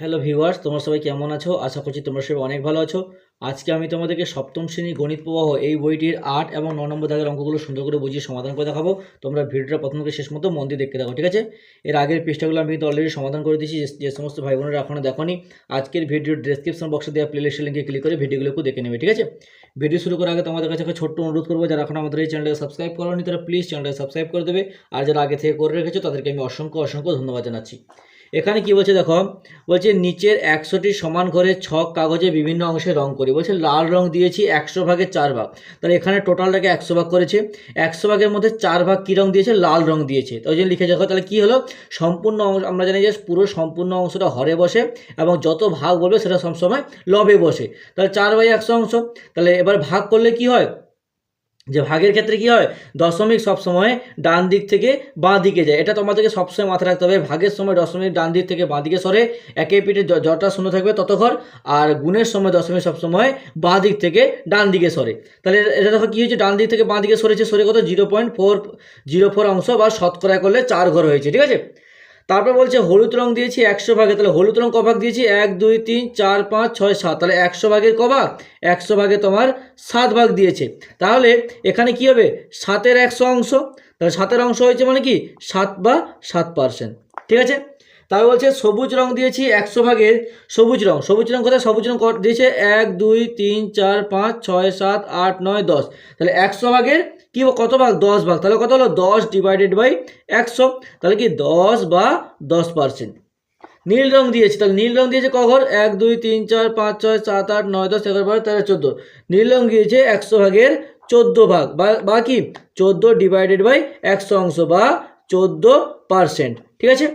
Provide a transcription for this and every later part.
Hello viewers, তোমরা সবাই কেমন আছো? আশা করছি তোমরা সবাই অনেক ভালো আছো। আজকে আমি তোমাদেরকে সপ্তম শ্রেণি গণিত প্রবাহ এই বইটির আট এবং ন নম্বর দাগের অঙ্কগুলো সুন্দর করে বুঝিয়ে সমাধান করে দেখাবো। তোমরা ভিডিওটা প্রথম থেকে শেষ মতো মন দিয়ে দেখতে থাকো, ঠিক আছে? এর আগের পৃষ্ঠাগুলো আমি কিন্তু অলরেডি সমাধান করে দিয়েছি, যে- সমস্ত ভাই বোনেরা এখনও দেখোনি, আজকের ভিডিওর ডেসক্রিপশন বক্সে দেওয়া প্লেলিস্টের লিঙ্কে ক্লিক করে ভিডিওগুলোকে দেখে নেবে, ঠিক আছে? ভিডিও শুরু করার আগে তোমাদের কাছে একটা ছোট্ট অনুরোধ করব, যারা এখন আমাদের এই চ্যানেলটাকে সাবস্ক্রাইব করোনি, তারা প্লিজ চ্যানেলটাকে সাবস্ক্রাইব করে দেবে। আর যারা আগে থেকে করে রেখেছো, তাদেরকে আমি অসংখ্য অসংখ্য ধন্যবাদ জানাচ্ছি। এখানে কি বলছে দেখো? বলছে নিচের একশোটি সমান করে ছক কাগজে বিভিন্ন অংশে রং করি। বলছে লাল রং দিয়েছি একশো ভাগের চার ভাগ। তাহলে এখানে টোটালটাকে একশো ভাগ করেছে। একশো ভাগের মধ্যে চার ভাগ কী রং দিয়েছে? লাল রং দিয়েছে। তো ওই জন্য লিখে দেখো, তাহলে কী হলো? সম্পূর্ণ অংশ, আমরা জানি যে পুরো সম্পূর্ণ অংশটা হরে বসে এবং যত ভাগ বলবে সেটা সবসময় লবে বসে। তাহলে চার বাই একশো অংশ। তাহলে এবার ভাগ করলে কি হয়? যে ভাগের ক্ষেত্রে কি হয়? দশমিক সবসময় ডান দিক থেকে বাঁ দিকে যায়। এটা তোমাদেরকে সবসময় মাথায় রাখতে হবে। ভাগের সময় দশমিক ডান দিক থেকে বাঁ দিকে সরে, একে পিঠে যটা শূন্য থাকবে তত ঘর আর গুণের সময় দশমিক সবসময় বাঁ দিক থেকে ডান দিকে সরে। তাহলে এটা দেখো কী হয়েছে? ডান দিক থেকে বাঁ দিকে সরেছে, সরে কত? Zero point four, zero four অংশ বা শতকরা করলে চার ঘর হয়েছে, ঠিক আছে? তারপর বলছে হলুদ রং দিয়েছি একশো ভাগে, তাহলে হলুদ রং ক ভাগ দিয়েছি এক, দুই, তিন, চার, পাঁচ, ছয়, সাত, তাহলে একশো ভাগের ক ভাগ একশো ভাগে তোমার সাত ভাগ দিয়েছে। তাহলে এখানে কি হবে? সাতের একশো অংশ, তাহলে সাতের অংশ হয়েছে মানে কি? সাত বা সাত পার্সেন্ট, ঠিক আছে? তারপর বলছে সবুজ রং দিয়েছি একশো ভাগের সবুজ রং সবুজ রং কোথায়? সবুজ রং দিয়েছে এক, দুই, তিন, চার, পাঁচ, ছয়, সাত, আট, নয়, দশ, তাহলে একশো ভাগের কি কত ভাগ? দশ ভাগ। তাহলে কত হলো? দশ ডিভাইডেড বাই একশো তাহলে কি দশ বা দশ পার্সেন্ট নীল রং দিয়েছে। তাহলে নীল রং দিয়েছে কঘর এক, দুই, তিন, চার, পাঁচ, ছয়, সাত, আট, নয়, দশ, এগারো, বারো, তেরো, চোদ্দ। নীল রং দিয়েছে একশো ভাগের চোদ্দ ভাগ। বা কি? চোদ্দ ডিভাইডেড বাই একশো অংশ বা চোদ্দ পার্সেন্ট ঠিক আছে?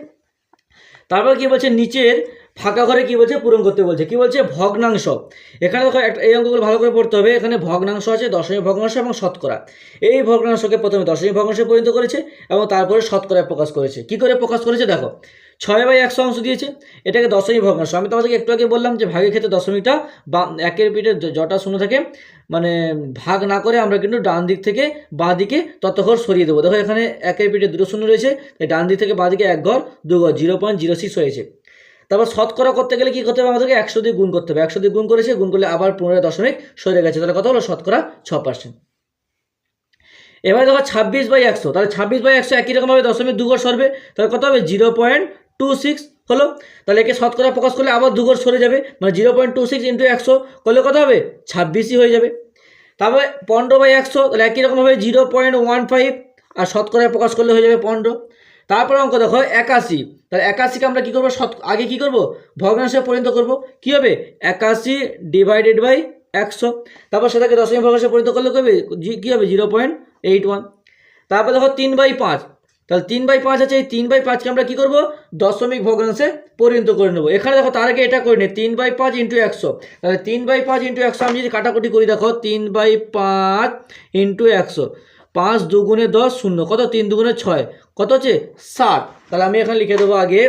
তারপর কি বলছে? নিচের ফাঁকা ঘরে কি বলছে? পূরণ করতে বলছে। কি বলছে? ভগ্নাংশ। এখানে দেখো একটা এই অঙ্কগুলো ভালো করে পড়তে হবে। এখানে ভগ্নাংশ আছে দশমী ভগ্নাংশ এবং শতকরা। এই ভগ্নাংশকে প্রথমে দশমী ভগ্নাংশে পরিণত করেছে এবং তারপরে শতকরায় প্রকাশ করেছে। কি করে প্রকাশ করেছে? দেখো, ছয় বাই একশো অংশ দিয়েছে। এটাকে দশমী ভগ্নাংশ। আমি তোমাদেরকে একটু আগে বললাম যে ভাগের ক্ষেত্রে দশমীটা বা একের পিঠে যটা শূন্য থাকে মানে ভাগ না করে আমরা কিন্তু ডান দিক থেকে বাঁ দিকে তত ঘর সরিয়ে দেবো। দেখো এখানে একের পিঠে দুটো শূন্য রয়েছে। তাই ডান দিক থেকে বাঁ দিকে এক ঘর, দু ঘর, জিরো পয়েন্ট জিরো সিক্স হয়েছে। তারপর শতকরা করতে গেলে কি করতে হবে? আমাদেরকে একশো দিয়ে গুণ করতে হবে। একশো দিয়ে গুণ করেছে, গুণ করলে আবার পনেরো দশমিক সরে গেছে। তাহলে কত হলো? শতকরা ছ পার্সেন্ট এবার দেখো ছাব্বিশ বাই একশো। তাহলে ছাব্বিশ বাই একশো একই রকমভাবে দশমিক দুঘর সরবে। তাহলে কত হবে? জিরো পয়েন্ট টু সিক্স হলো। তাহলে একে শতকরা প্রকাশ করলে আবার দুঘর সরে যাবে। মানে zero point two six into একশো করলে কত হবে? ছাব্বিশই হয়ে যাবে। তারপরে পনেরো বাই একশো, তাহলে একই রকমভাবে জিরো পয়েন্ট ওয়ান ফাইভ আর শতকরায় প্রকাশ করলে হয়ে যাবে পনেরো। তারপরে অঙ্ক দেখো, একাশি। তাহলে একাশিকে আমরা কী করব? শত আগে কী করব? ভগ্নাংশে পরিণত করব। কী হবে? একাশি ডিভাইডেড বাই একশো। তারপর সেটাকে দশমিক ভগ্নাংশে পরিণত করলে কী হবে? জি- কী হবে? জিরো পয়েন্ট এইট ওয়ান তারপর দেখো, তিন বাই পাঁচ। তাহলে তিন বাই পাঁচ আছে, এই তিন বাই পাঁচকে আমরা কী করব? দশমিক ভগ্নাংশে পরিণত করে নেব। এখানে দেখো, তার আগে এটা করে নে। তিন বাই পাঁচ ইন্টু একশো। তাহলে তিন বাই পাঁচ ইন্টু একশো আমি যদি কাটাকুটি করি, দেখো, তিন বাই পাঁচ ইন্টু একশো। পাঁচ দুগুণে দশ শূন্য, কত? তিন দুগুণে ছয়, কত হচ্ছে? ষাট। তাহলে আমি এখানে লিখে দেবো আগে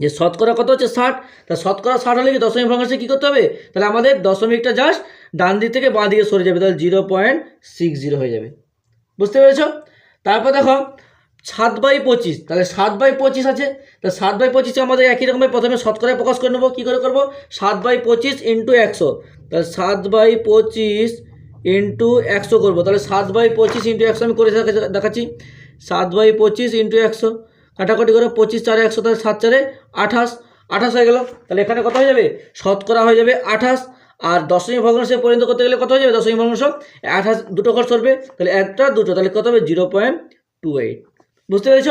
যে শতকরা কত হচ্ছে ষাট? তা শতকরা ষাট হলে কি দশমিক ভগ্নাংশে কী করতে হবে? তাহলে আমাদের দশমিকটা জাস্ট ডান দিক থেকে বাঁ দিকে সরে যাবে, তাহলে জিরো পয়েন্ট সিক্স জিরো হয়ে যাবে। বুঝতে পেরেছ? তারপর দেখো, সাত বাই পঁচিশ, তাহলে সাত বাই পঁচিশ আছে। তা সাত বাই পঁচিশে আমাদের একই রকমের প্রথমে শতকরায় প্রকাশ করে নেব, কী করে করব? সাত বাই পঁচিশ ইন্টু একশো। তাহলে সাত বাই পঁচিশ ইন্টু একশো করব। তাহলে সাত বাই পঁচিশ ইন্টু একশো আমি করে দেখা- দেখাচ্ছি। সাত বাই পঁচিশ ইন্টু একশো কাটাকাটি করে পঁচিশ চারে একশো, তাহলে সাত চারে আঠাশ। আঠাশ হয়ে গেল। তাহলে এখানে কত হয়ে যাবে? শতকরা হয়ে যাবে আঠাশ। আর দশমিক ভগ্নাংশে পরিণত করতে গেলে কত হয়ে যাবে? দশমিক ভগ্নাংশ। আঠাশ দুটো ঘর সরবে। তাহলে একটা, দুটো। তাহলে কত হবে? Zero point two eight. বুঝতে পেরেছ?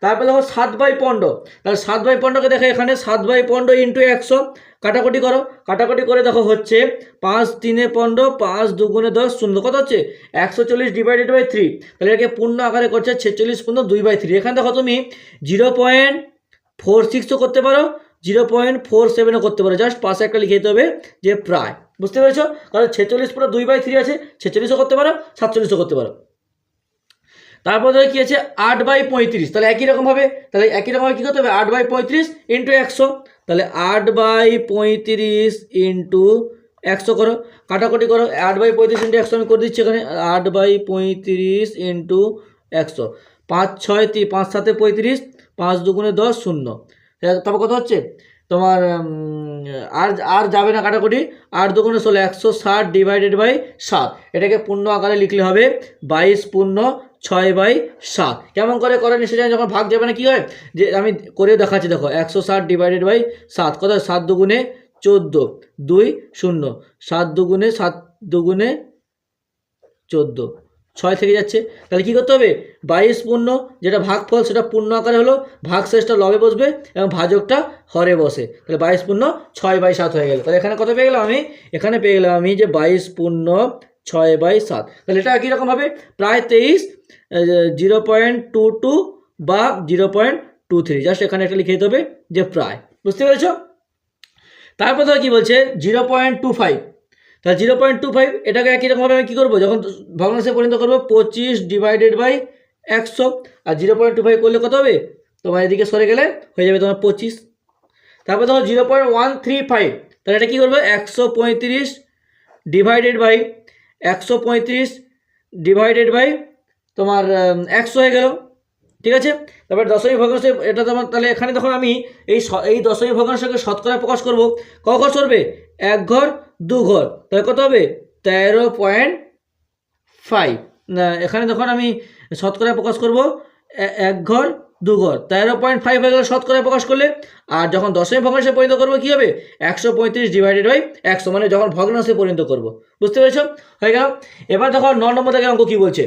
তারপরে দেখো সাত বাই পনেরো। তাহলে সাত বাই পনেরোকে দেখো এখানে সাত বাই পনেরো ইন্টু একশো কাটাকুটি করো। কাটাকুটি করে দেখো হচ্ছে পাঁচ তিনে পনেরো, পাঁচ দুগুণে দশ, শূন্য, কত হচ্ছে? একশো চল্লিশ ডিভাইডেড বাই থ্রি তাহলে এটাকে পূর্ণ আকারে করছে ছেচল্লিশ পূর্ণ দুই বাই থ্রি এখানে দেখো তুমি জিরো পয়েন্ট ফোর সিক্সও করতে পারো জিরো পয়েন্ট ফোর সেভেনও করতে পারো। জাস্ট পাশে একটা লিখে দিতে হবে যে প্রায়। বুঝতে পেরেছ? কারণ ছেচল্লিশ পুরো দুই বাই থ্রি আছে, ছেচল্লিশও করতে পারো, সাতচল্লিশও করতে পারো। তারপর ধরো কী আছে? আট বাই পঁয়ত্রিশ। তাহলে একই রকমভাবে তাহলে একই রকমভাবে কী করতে হবে? আট বাই পঁয়ত্রিশ ইন্টু একশো। তাহলে আট বাই পঁয়ত্রিশ ইন্টু একশো করো। কাটাকুটি করো। আট বাই পঁয়ত্রিশ ইন্টু একশো আমি করে দিচ্ছি এখানে। আট বাই পঁয়ত্রিশ ইন্টু একশো। পাঁচ ছয় তি পাঁচ সাতে পঁয়ত্রিশ, পাঁচ দুগুণে দশ শূন্য। তারপর কত হচ্ছে? তোমার আর আর যাবে না কাটাকুটি, আর দুগুণে ষোলো একশো ষাট ডিভাইডেড বাই সাত। এটাকে পূর্ণ আকারে লিখলে হবে বাইশ পূর্ণ ছয় বাই সাত। কেমন করে করে নিশ্চয় জানি যখন ভাগ যাবে না, কী হয়? যে আমি করে দেখাচ্ছি, দেখো, একশো ষাট ডিভাইডেড বাই সাত। কত সাত দুগুণে চোদ্দ, দুই শূন্য। সাত দুগুণে সাত দুগুণে চোদ্দ। ছয় থেকে যাচ্ছে। তাহলে কী করতে হবে? বাইশ পূর্ণ, যেটা ভাগফল, সেটা পূর্ণ আকারে হলো ভাগ শেষটা লবে বসবে এবং ভাজকটা হরে বসে। তাহলে বাইশ পূর্ণ, ছয় বাই সাত হয়ে গেল। তাহলে এখানে কত পেয়ে গেলাম আমি? এখানে পেয়ে গেলাম আমি যে বাইশ পূর্ণ, ছয় বাই সাত। তাহলে এটা কীরকম হবে? প্রায় তেইশ জিরো পয়েন্ট টু টু বা zero point two three. Just এখানে একটা লিখে দিতে হবে যে প্রায়। বুঝতে পেরেছ? তারপর ধর কী বলছে? Zero point two five. তাহলে জিরো পয়েন্ট টু ফাইভ এটাকে একই রকমভাবে আমি কী করব? যখন ভগ্নাংশে পরিণত করব, পঁচিশ ডিভাইডেড বাই একশো, আর জিরো পয়েন্ট টু ফাইভ করলে কত হবে? তোমার এদিকে সরে গেলে হয়ে যাবে তোমার পঁচিশ। তারপর দেখো zero point one three five তাহলে এটা কী করবে? একশো পঁয়ত্রিশ ডিভাইডেড বাই একশো পঁয়ত্রিশ ডিভাইডেড বাই তোমার একশো হয়ে গেল। ঠিক আছে? তারপর দশমী ভগ্নাংশ এটা তোমার, তাহলে এখানে তখন আমি এই এই দশমী ভগ্নাংশকে শতকরা প্রকাশ করব। ক ঘর সরবে? এক ঘর, দু ঘর। তাহলে কত হবে? তেরো পয়েন্ট ফাইভ। এখানে তখন আমি শতকরা প্রকাশ করব এক ঘর, দু ঘর। তেরো পয়েন্ট ফাইভ হয়ে গেলে শতকরা প্রকাশ করলে। আর যখন দশমী ভগ্নাংশে পরিণত করব, কী হবে? একশো পঁয়ত্রিশ ডিভাইডেড বাই একশো মানে যখন ভগ্নাংশে পরিণত করব। বুঝতে পেরেছ? হয়ে গেল। এবার দেখো ন নম্বর থেকে অঙ্ক কী বলছে?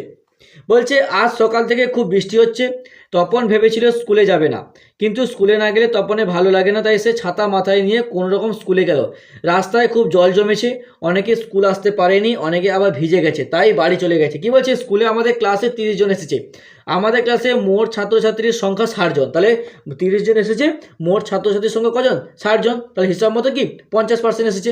বলছে, আজ সকাল থেকে খুব বৃষ্টি হচ্ছে, তপন ভেবেছিল স্কুলে যাবে না। কিন্তু স্কুলে না গেলে তপনে ভালো লাগে না, তাই সে ছাতা মাথায় নিয়ে কোনো রকম স্কুলে গেল। রাস্তায় খুব জল জমেছে, অনেকে স্কুল আসতে পারেনি, অনেকে আবার ভিজে গেছে, তাই বাড়ি চলে গেছে। কি বলছে, স্কুলে আমাদের ক্লাসে তিরিশ জন এসেছে। আমাদের ক্লাসে মোট ছাত্রছাত্রীর সংখ্যা ষাট জন। তাহলে তিরিশ জন এসেছে, মোট ছাত্রছাত্রীর সংখ্যা কজন? ষাট জন। তাহলে হিসাব মতো কি? পঞ্চাশ পার্সেন্ট এসেছে।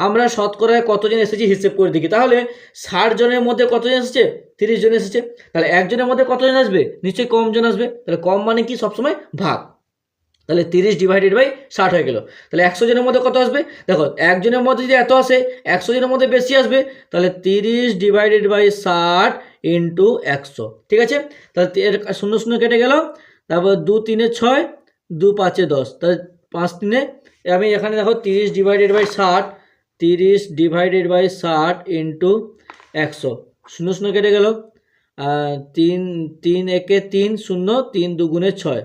আমরা শতকরায় কতজন এসেছি হিসেব করে দেখি। তাহলে ষাট জনের মধ্যে কতজন এসেছে? তিরিশ জন এসেছে। তাহলে একজনের মধ্যে কতজন আসবে? নিশ্চয়ই কম জন আসবে। তাহলে কম মানে কি? সবসময় ভাগ। তাহলে তিরিশ ডিভাইডেড বাই ষাট হয়ে গেল। তাহলে একশো জনের মধ্যে কত আসবে? দেখো, একজনের মধ্যে যদি এত আসে, একশো জনের মধ্যে বেশি আসবে, তাহলে তিরিশ ডিভাইডেড বাই ষাট ইন্টু একশো। ঠিক আছে? তাহলে এর শূন্য শূন্য কেটে গেল। তারপর দু তিনে ছয়, দু পাঁচে দশ। তাহলে পাঁচ তিনে আমি এখানে দেখো তিরিশ ডিভাইডেড বাই ষাট তিরিশ ডিভাইডেড বাই ষাট ইন্টু একশো। শূন্য শূন্য কেটে গেল। তিন তিন একে তিন শূন্য, তিন দুগুণে ছয়।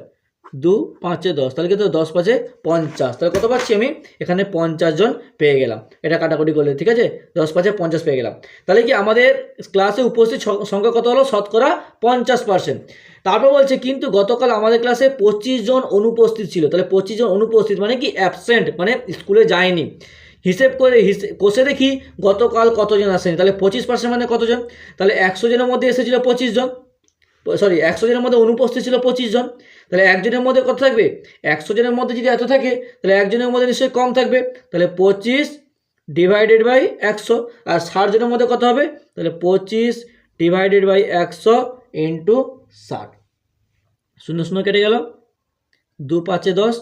দু পাঁচে দশ। তাহলে কিন্তু দশ পাঁচে পঞ্চাশ। তাহলে কত পাচ্ছি আমি? এখানে পঞ্চাশ জন পেয়ে গেলাম। এটা কাটাকুটি করলে, ঠিক আছে? দশ পাঁচে পঞ্চাশ পেয়ে গেলাম। তাহলে কি আমাদের ক্লাসে উপস্থিত সংখ্যা কত হলো? শতকরা পঞ্চাশ পার্সেন্ট তারপর বলছে, কিন্তু গতকাল আমাদের ক্লাসে পঁচিশ জন অনুপস্থিত ছিল। তাহলে পঁচিশ জন অনুপস্থিত মানে কি অ্যাবসেন্ট মানে স্কুলে যায়নি। হিসেব করে কষে দেখি গতকাল কতজন আসেনি। তাহলে পঁচিশ পার্সেন্ট মানে কতজন? তাহলে একশো জনের মধ্যে এসেছিল পঁচিশ জন সরি একশো জনের মধ্যে অনুপস্থিত ছিল পঁচিশ জন তাহলে একজনের মধ্যে কত থাকবে? একশো জনের মধ্যে যদি এত থাকে, তাহলে একজনের মধ্যে নিশ্চয়ই কম থাকবে। তাহলে পঁচিশ ডিভাইডেড বাই একশো। আর ষাট জনের মধ্যে কত হবে? তাহলে পঁচিশ ডিভাইডেড বাই একশো ইন্টু ষাট। শূন্য শূন্য কেটে গেল। দু পাঁচে দশ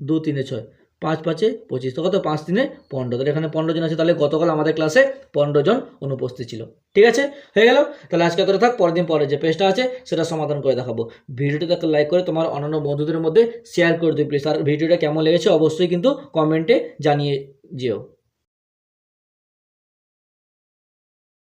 দু তিনে ছয়। পাঁচ পাঁচে পঁচিশ। তো কত? পাঁচ দিনে পনেরো। তাহলে এখানে পনেরো জন আছে, তাহলে গতকাল আমাদের ক্লাসে পনেরো জন অনুপস্থিত ছিল। ঠিক আছে? হয়ে গেল? তাহলে আজকে এতটা থাক, পরের দিন পরে যে পেজটা আছে, সেটা সমাধান করে দেখাবো। ভিডিওটা দেখ লাইক করে তোমার অন্যান্য বন্ধুদের মধ্যে শেয়ার করে দিও প্লিজ আর ভিডিওটা কেমন লেগেছে অবশ্যই কিন্তু কমেন্টে জানিয়ে যেও।